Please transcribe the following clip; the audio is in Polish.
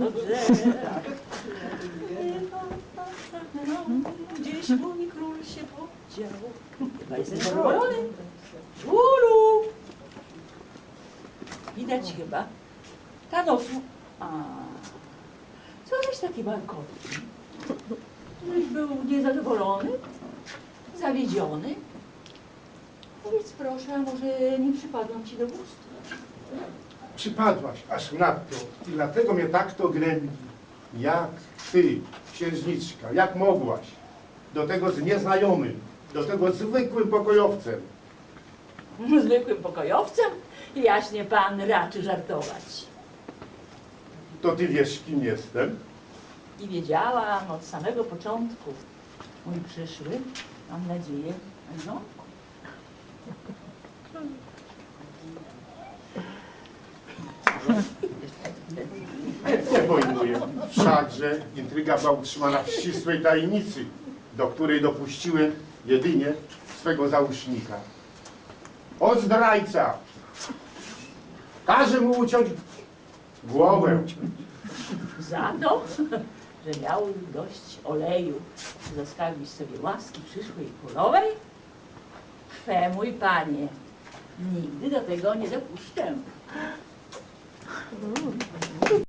dobrze. Gdzieś mój król się podział. Chyba zadowolony. Widać chyba. Ta nos... A, co żeś taki markotny? Żeś był niezadowolony? Zawiedziony? Powiedz proszę, a może nie przypadną ci do gustu? Przypadłaś aż nadto i dlatego mnie tak to gnębi. Jak ty, księżniczka, jak mogłaś? Do tego z nieznajomym, do tego zwykłym pokojowcem. Zwykłym pokojowcem? Jaśnie pan raczy żartować. To ty wiesz, kim jestem? I wiedziałam od samego początku. Mój przyszły, mam nadzieję, no. Nie pojmuję. Wszakże intryga była utrzymana w ścisłej tajemnicy, do której dopuściłem jedynie swego załóżnika. O zdrajca! Każe mu uciąć głowę. Za to, że miał dość oleju zaskarbić sobie łaski przyszłej królowej? Kwe, mój panie, nigdy do tego nie dopuszczę.